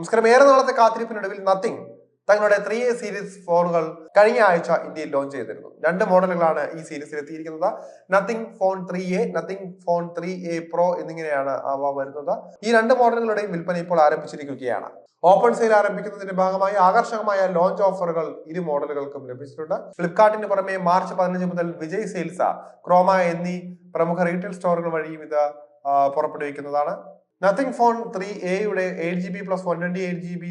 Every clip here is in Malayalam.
നമസ്കാരം. ഏറെ നാളത്തെ കാത്തിരിപ്പിനൊടുവിൽ നത്തിങ് തങ്ങളുടെ ത്രീ എ സീരീസ് ഫോണുകൾ കഴിഞ്ഞ ആഴ്ച ഇന്ത്യയിൽ ലോഞ്ച് ചെയ്തിരുന്നു. രണ്ട് മോഡലുകളാണ് ഈ സീരീസിൽ എത്തിയിരിക്കുന്നത്. Nothing phone three A Nothing phone three A pro എന്നിങ്ങനെയാണ് അവ വരുന്നത്. ഈ രണ്ട് മോഡലുകളുടെയും വിൽപ്പന ഇപ്പോൾ ആരംഭിച്ചിരിക്കുകയാണ്. ഓപ്പൺ സെയിൽ ആരംഭിക്കുന്നതിന്റെ ഭാഗമായി ആകർഷകമായ ലോഞ്ച് ഓഫറുകൾ ഇരു മോഡലുകൾക്കും ലഭിച്ചിട്ടുണ്ട്. ഫ്ലിപ്കാർട്ടിന് പുറമെ മാർച്ച് പതിനഞ്ച് മുതൽ വിജയ് സെയിൽസ ക്രോമ എന്നീ പ്രമുഖ റീറ്റെയിൽ സ്റ്റോറുകൾ വഴിയും ഇത് പുറപ്പെടുവിക്കുന്നതാണ്. നത്തിങ് ഫോൺ ത്രീ എയുടെ eight G B plus one twenty eight G B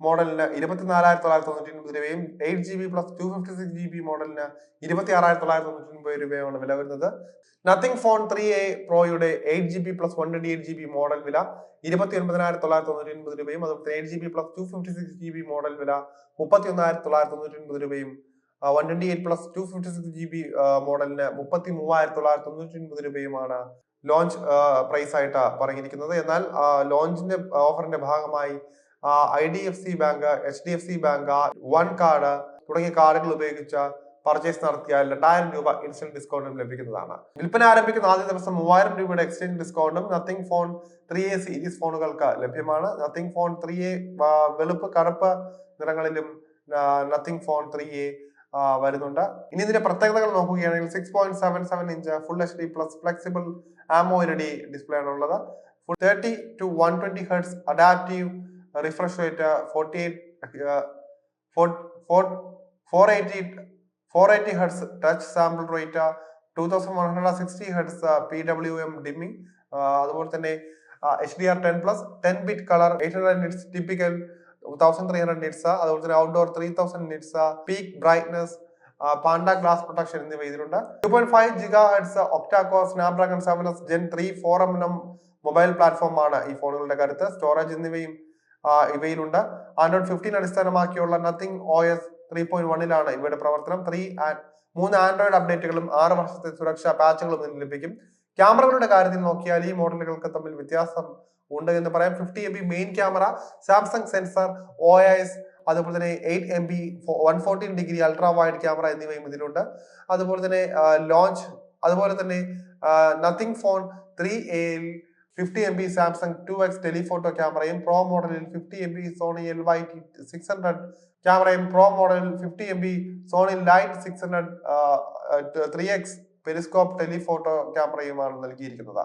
മോഡലിന് ഇരുപത്തിനാലായിരത്തി തൊള്ളായിരത്തി തൊണ്ണൂറ്റി ഒൻപത് രൂപയും eight G B plus two fifty six G B മോഡലിന് ഇരുപത്തി ആറായിരത്തി തൊള്ളായിരത്തി തൊണ്ണൂറ്റി ഒൻപത് രൂപയാണ് വില വരുന്നത്. Nothing phone three A പ്രോയുടെ eight G B plus one twenty eight G B model വില ഇരുപത്തി ഒൻപതിനായിരത്തി തൊള്ളായിരത്തി തൊണ്ണൂറ്റി ഒൻപത് രൂപയും അതുപോലെ eight G B plus two fifty six G B model വില മുപ്പത്തി ഒന്നായിരത്തി തൊള്ളായിരത്തി തൊണ്ണൂറ്റി ഒൻപത് രൂപയും one twenty eight plus two fifty six G B മോഡലിന് മുപ്പത്തി മൂവായിരത്തി തൊള്ളായിരത്തി തൊണ്ണൂറ്റി ഒൻപത് രൂപയുമാണ് ലോഞ്ച് പ്രൈസ് ആയിട്ടാണ് പറഞ്ഞിരിക്കുന്നത്. എന്നാൽ ലോഞ്ചിന്റെ ഓഫറിന്റെ ഭാഗമായി I D F C bank H D F C bank one card തുടങ്ങിയ കാർഡുകൾ ഉപയോഗിച്ച പർച്ചേസ് നടത്തിയാൽ രണ്ടായിരം രൂപ ഇൻസ്റ്റന്റ് ഡിസ്കൗണ്ടും ലഭിക്കുന്നതാണ്. വിൽപ്പന ആരംഭിക്കുന്ന ആദ്യ ദിവസം മൂവായിരം രൂപയുടെ എക്സ്ചേഞ്ച് ഡിസ്കൗണ്ടും Nothing phone three A series ഫോണുകൾക്ക് ലഭ്യമാണ്. നത്തിങ് ഫോൺ ത്രീ എ വെളുപ്പ് കറുപ്പ് നിറങ്ങളിലും നത്തിങ് ഫോൺ ത്രീ എ വരുന്നുണ്ട്. ഇനി ഇതിന്റെ പ്രത്യേകതകൾ നോക്കുകയാണെങ്കിൽ six point seven seven inch full H D plus flexible AMOLED display ആണ് ഉള്ളത്. Thirty two one twenty hertz adaptive refresh rate forty eight four eighty four eighty hertz touch sample rate two thousand one hundred sixty hertz P W M dimming അതുപോലെ തന്നെ H D R ten plus ten bit colour eight hundred nits typical thousand three hundred nits അതുപോലെ തന്നെ outdoor three thousand nits peak brightness Panda glass protection എന്നിവ ഇതിലുണ്ട്. Two point five gigahertz octa core Snapdragon seven S gen three four M M mobile പ്ലാറ്റ്ഫോമാണ് ഈ ഫോണുകളുടെ കരുത്ത്. സ്റ്റോറേജ് എന്നിവയും ഇവയിലുണ്ട്. ആൻഡ്രോയിഡ് ഫിഫ്റ്റീൻ അടിസ്ഥാനമാക്കിയുള്ള Nothing O S three point വണ്ണിലാണ് ഇവയുടെ പ്രവർത്തനം. ത്രീ മൂന്ന് ആൻഡ്രോയിഡ് അപ്ഡേറ്റുകളും ആറ് വർഷത്തെ സുരക്ഷാ പാച്ചുകളും ഇതിന് ലഭിക്കും. ക്യാമറകളുടെ കാര്യത്തിൽ നോക്കിയാൽ ഈ മോഡലുകൾക്ക് തമ്മിൽ വ്യത്യാസം ഉണ്ട് എന്ന് പറയാം. Fifty M B main camera Samsung sensor O S അതുപോലെ തന്നെ eight M B one fourteen degree ultra wide camera എന്നിവയും ഇതിലുണ്ട്. അതുപോലെ തന്നെ ലോഞ്ച് അതുപോലെ തന്നെ നത്തിങ് ഫോൺ ത്രീ എയിൽ fifty M B Samsung two X telephoto ക്യാമറയും പ്രോ മോഡലിൽ fifty M B Sony L Y six hundred ക്യാമറയും പ്രോ മോഡലിൽ fifty M B Sony light six hundred three X periscope telephoto ക്യാമറയുമാണ് നൽകിയിരിക്കുന്നത്.